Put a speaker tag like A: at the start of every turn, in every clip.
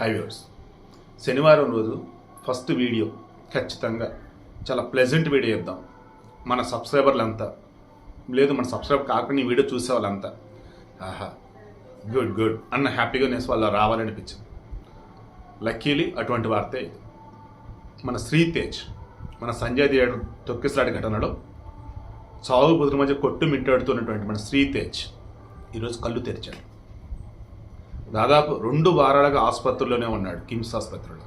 A: హైవేర్స్ శనివారం రోజు first video ఖచ్చితంగా చాలా ప్లెజెంట్ వీడియో ఇద్దాం మన సబ్స్క్రైబర్లు అంతా లేదు మన సబ్స్క్రైబర్ కాకుండా ఈ వీడియో చూసే వాళ్ళంతా ఆహా గుడ్ గుడ్ అన్న హ్యాపీగా నేసి వాళ్ళు రావాలనిపించింది. లక్కీలీ అటువంటి వార్తే మన శ్రీతేజ్ మన సంజయ్ దేవ్ తొక్కిసలాడి ఘటనలో చావు బుదురు మధ్య కొట్టు మిట్టాడుతున్నటువంటి మన శ్రీతేజ్ ఈరోజు కళ్ళు తెరిచాడు. దాదాపు రెండు వారాలుగా ఆసుపత్రిలోనే ఉన్నాడు కిమ్స్ ఆసుపత్రిలో.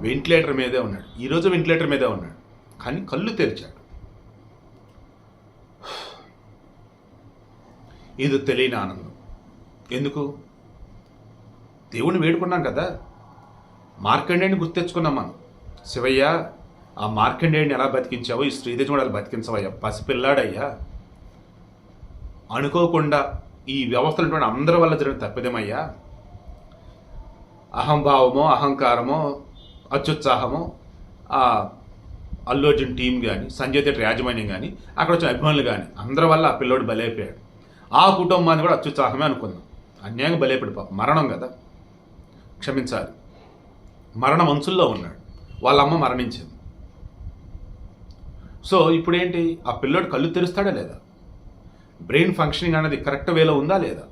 A: వెంటిలేటర్ మీదే ఉన్నాడు. ఈరోజు వెంటిలేటర్ మీదే ఉన్నాడు. కానీ కళ్ళు తెరిచాడు. ఇది తెలియని ఆనందం. ఎందుకు? దేవుని వేడుకున్నాం కదా. మార్కండేయుని గుర్తు తెచ్చుకున్నాం మనం. శివయ్య ఆ మార్కండేయుని ఎలా బతికించావో ఈ శ్రీదేవి కూడా అలా బతికించవయ్యా. పసిపిల్లాడయ్యా. అనుకోకుండా ఈ వ్యవస్థలు అందరి వల్ల జరిగిన తప్పిదమయ్యా అహంభావమో అహంకారమో అత్యుత్సాహమో ఆ అల్లు అర్జున్ టీం కానీ సంజయ్ థియేటర్ యాజమాన్యం కానీ అక్కడ వచ్చిన అభిమానులు కానీ అందరి వల్ల ఆ పిల్లోడు బలైపోయాడు. ఆ కుటుంబాన్ని కూడా అత్యుత్సాహమే అనుకుందాం. అన్యాయంగా బలైపోయాడు పాప. మరణం కదా. క్షమించాలి. మరణం అంచుల్లో ఉన్నాడు. వాళ్ళ అమ్మ మరణించింది. సో ఇప్పుడు ఏంటి ఆ పిల్లోడు కళ్ళు తెరుస్తాడా లేదా? బ్రెయిన్ ఫంక్షనింగ్ అనేది కరెక్ట్ వేలో ఉందా లేదా?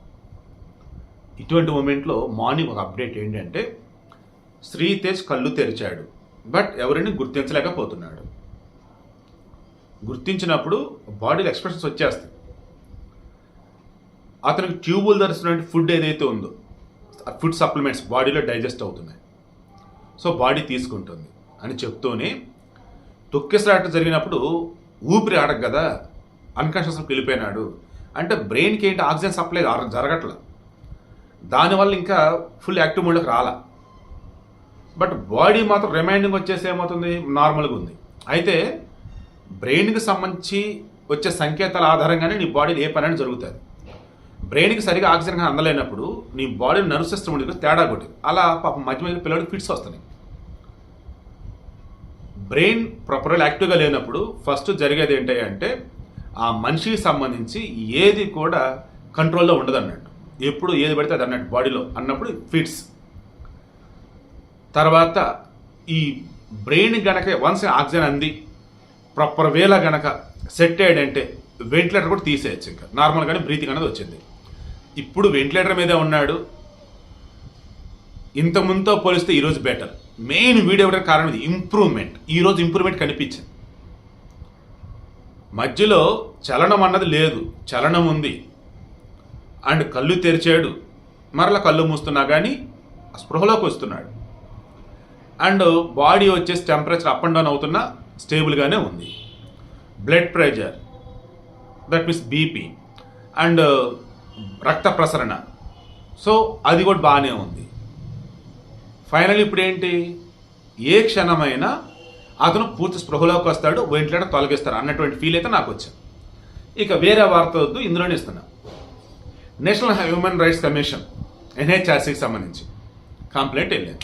A: ఇటువంటి మూమెంట్లో మార్నింగ్ ఒక అప్డేట్ ఏంటంటే శ్రీతేజ్ కళ్ళు తెరిచాడు బట్ ఎవరిని గుర్తించలేకపోతున్నాడు. గుర్తించినప్పుడు బాడీలో ఎక్స్ప్రెషన్స్ వచ్చేస్తాయి. అతనికి ట్యూబుల్ ధరిస్తున్న ఫుడ్ ఏదైతే ఉందో ఫుడ్ సప్లిమెంట్స్ బాడీలో డైజెస్ట్ అవుతున్నాయి. సో బాడీ తీసుకుంటుంది అని చెప్తూనే తొక్కేసరాట జరిగినప్పుడు ఊపిరి ఆడక కదా అన్కాన్షియస్కి వెళ్ళిపోయినాడు. అంటే బ్రెయిన్కి ఏంటి ఆక్సిజన్ సప్లై జరగట్లేదు దానివల్ల ఇంకా ఫుల్ యాక్టివ్ మోడ్లోకి రాలా. బట్ బాడీ మాత్రం రిమైండింగ్ వచ్చేసి ఏమవుతుంది? నార్మల్గా ఉంది. అయితే బ్రెయిన్కి సంబంధించి వచ్చే సంకేతాల ఆధారంగానే నీ బాడీలో ఏ పని అనేది జరుగుతుంది. బ్రెయిన్కి సరిగా ఆక్సిజన్ కానీ అందలేనప్పుడు నీ బాడీ నర్వ్ సిస్టమ్ ఉండేది తేడా కొట్టి అలా పాపం మధ్య మధ్య పిల్లడికి ఫిట్స్ వస్తున్నాయి. బ్రెయిన్ ప్రాపర్గా యాక్టివ్గా లేనప్పుడు ఫస్ట్ జరిగేది ఏంటంటే ఆ మనిషికి సంబంధించి ఏది కూడా కంట్రోల్లో ఉండదు అన్నట్టు ఎప్పుడు ఏది పడితే అది అన్నట్టు బాడీలో అన్నప్పుడు ఫిట్స్ తర్వాత ఈ బ్రెయిన్ గనక వన్స్ ఆక్సిజన్ అంది ప్రాపర్ వేల గనక సెట్ అయ్యాడంటే వెంటిలేటర్ కూడా తీసేయచ్చు ఇంకా. నార్మల్గానే బ్రీతింగ్ అనేది వచ్చింది. ఇప్పుడు వెంటిలేటర్ మీదే ఉన్నాడు. ఇంతకుముందుతో పోలిస్తే ఈరోజు బెటర్ మెయిన్ వీడియో ఇవ్వడానికి కారణం ఇది ఇంప్రూవ్మెంట్ ఈరోజు ఇంప్రూవ్మెంట్ కనిపించింది. మధ్యలో చలనం అన్నది లేదు. చలనం ఉంది. అండ్ కళ్ళు తెరిచాడు. మరల కళ్ళు మూస్తున్నా కానీ స్పృహలోకి వస్తున్నాడు. అండ్ బాడీ వచ్చేసి టెంపరేచర్ అప్ అండ్ డౌన్ అవుతున్నా స్టేబుల్గానే ఉంది. Blood pressure that means BP and రక్త ప్రసరణ. సో అది కూడా బాగానే ఉంది. ఫైనల్ ఇప్పుడు ఏంటి ఏ క్షణమైనా అతను పూర్తి స్పృహలోకి వస్తాడు వెంటనే తొలగిస్తారు అన్నటువంటి ఫీల్ అయితే నాకు వచ్చింది ఇక వేరే వార్త వద్దు ఇందులోనే ఇస్తున్నాను నేషనల్ హ్యూమన్ రైట్స్ కమిషన్ ఎన్హెచ్ఆర్సీకి సంబంధించి. కంప్లైంట్ వెళ్ళింది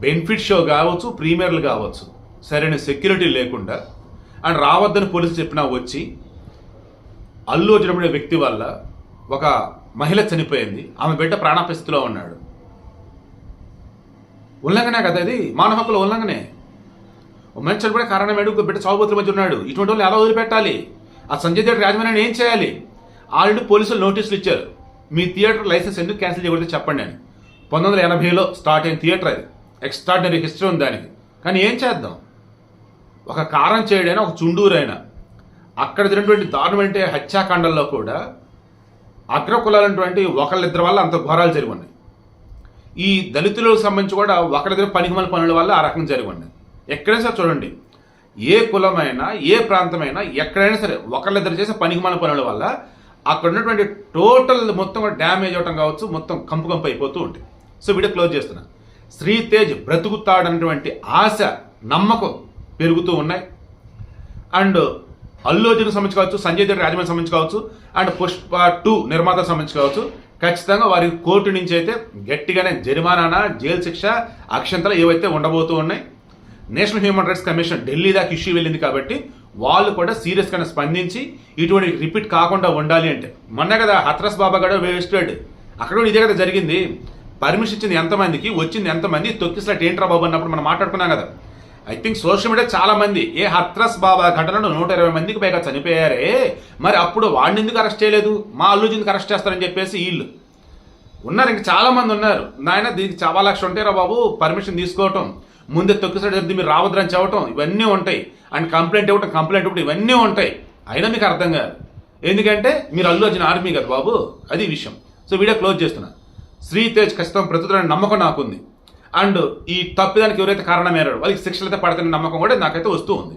A: బెనిఫిట్ షో కావచ్చు ప్రీమియర్లు కావచ్చు సరైన సెక్యూరిటీ లేకుండా అండ్ రావద్దని పోలీసులు చెప్పినా వచ్చి అల్లు అర్జున్ వ్యక్తి వల్ల ఒక మహిళ చనిపోయింది ఆమె బిడ్డ ప్రాణాపస్థితిలో ఉన్నాడు. ఉల్లంఘనే కదా అది? మానవ హక్కుల ఉల్లంఘనే. ఓ చనిపోయిన కారణం ఏడు బిడ్డ చావుబోతుల మధ్య ఉన్నాడు. ఇటువంటి వాళ్ళు ఎలా వదిలిపెట్టాలి? ఆ సంజయ్ థియేటర్ యాజమాన్యాన్ని ఏం చేయాలి? ఆల్రెడీ పోలీసులు నోటీసులు ఇచ్చారు. మీ థియేటర్ లైసెన్స్ ఎందుకు క్యాన్సిల్ చేయకూడదు చెప్పండి అని. పంతొమ్మిది వందల ఎనభైలో స్టార్ట్ అయిన థియేటర్ అది. ఎక్స్ట్రాడినరీ హిస్టరీ ఉంది దానికి. కానీ ఏం చేద్దాం? ఒక కారం చేయడైనా ఒక చుండూరైనా అక్కడ జరిగినటువంటి దారుణమైన హత్యాకాండంలో కూడా అగ్రకులాలైనటువంటి ఒకళ్ళిద్దరి వల్ల అంత ఘోరాలు జరిగి ఉన్నాయి ఈ దళితులకు సంబంధించి కూడా ఒకరిద్దరు పనికిమల పనుల వల్ల ఆ రకం జరిగి ఉన్నాయి ఎక్కడైనా సరే చూడండి ఏ కులమైనా ఏ ప్రాంతమైనా ఎక్కడైనా సరే ఒకళ్ళిద్దరు చేసే పనికిమాల పనుల వల్ల అక్కడ ఉన్నటువంటి టోటల్ మొత్తం డ్యామేజ్ అవటం కావచ్చు మొత్తం కంపు కంపు అయిపోతూ ఉంటాయి సో వీడియో క్లోజ్ చేస్తున్నా. శ్రీతేజ్ బ్రతుకుతాడన్నటువంటి ఆశ నమ్మకం పెరుగుతూ ఉన్నాయి. అండ్ అల్లు అర్జున్ సంబంధించి కావచ్చు సంజయ్ దగ్గర రాజమౌళి సంబంధించి కావచ్చు అండ్ పుష్ప టూ నిర్మాత సంబంధించి కావచ్చు ఖచ్చితంగా వారి కోర్టు నుంచి అయితే గట్టిగానే జరిమానా జైలు శిక్ష అక్షంతలు ఏవైతే ఉండబోతూ ఉన్నాయి. National human rights commission Delhi దాకా ఇష్యూ వెళ్ళింది కాబట్టి వాళ్ళు కూడా సీరియస్గానే స్పందించి ఇటువంటి రిపీట్ కాకుండా ఉండాలి అంటే. మొన్న కదా హత్రస్ బాబా గడ వేస్టెడ్ అక్కడ కూడా ఇదే కదా జరిగింది. పర్మిషన్ ఇచ్చింది ఎంతమందికి? వచ్చింది ఎంతమంది? తొక్కిసలాట్ ఏంట్రా బాబు అన్నప్పుడు మనం మాట్లాడుకున్నాం కదా. ఐ థింక్ సోషల్ మీడియా చాలా మంది. ఏ హత్రస్ బాబా ఘటనలో నూట ఇరవై మందికి పైగా చనిపోయారే? మరి అప్పుడు వాడిని ఎందుకు అరెస్ట్ చేయలేదు? మా అల్లుజీ ఎందుకు అరెస్ట్ చేస్తారని చెప్పేసి వీళ్ళు. ఉన్నారు ఇంకా చాలా మంది ఉన్నారు. నాయన దీనికి చాలా లక్షలు ఉంటాయి రా బాబు. పర్మిషన్ తీసుకోవటం. ముందే తొక్కిసలాట్ మీరు రావద్దని చెప్పటం. ఇవన్నీ ఉంటాయి. అండ్ కంప్లైంట్ ఇవ్వటం కంప్లైంట్ ఇవ్వటం ఇవన్నీ ఉంటాయి. అయినా మీకు అర్థం కాదు. ఎందుకంటే మీరు అల్లు వచ్చిన ఆర్మీ కదా బాబు? అది విషయం. సో వీడియో క్లోజ్ చేస్తున్నా. శ్రీ తేజ్ ఖచ్చితంగా ప్రతిదీ నమ్మకం నాకుంది. అండ్ ఈ తప్పిదానికి ఎవరైతే కారణమయ్యారో వాళ్ళకి శిక్షలు అయితే పడతాయని నమ్మకం కూడా నాకైతే వస్తూ ఉంది.